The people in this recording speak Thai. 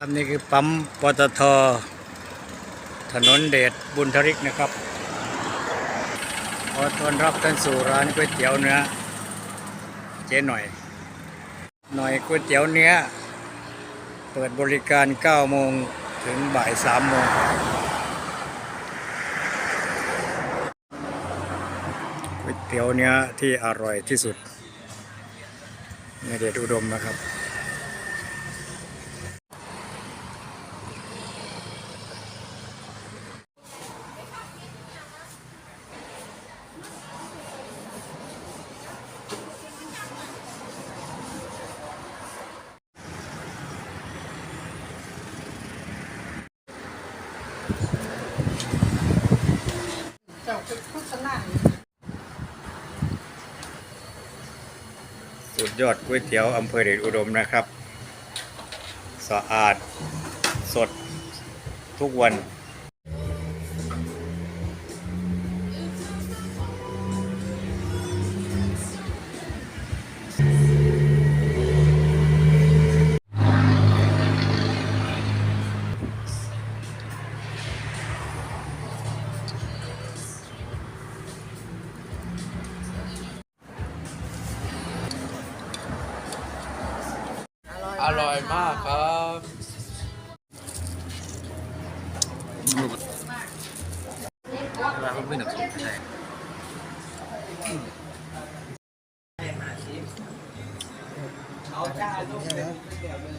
ครับนี่คือปั๊มปตท ถนนเดชบุญทริกนะครับ ขอต้อนรับท่านสู่ร้านก๋วยเตี๋ยวเนื้อ เจ๊หน่อย หน่อยก๋วยเตี๋ยวเนื้อ เปิดบริการ 9 โมงถึงบ่าย 3 โมง ก๋วยเตี๋ยวเนื้อที่อร่อยที่สุด ในเดชอุดมนะครับ เจ้าเป็นโฆษณาสุดยอดก๋วยเตี๋ยวอำเภอเดชอุดมนะครับ สะอาดสดทุกวัน อร่อยมากครับร้านเขาไม่หนักสุดใช่เอาจ้าลูก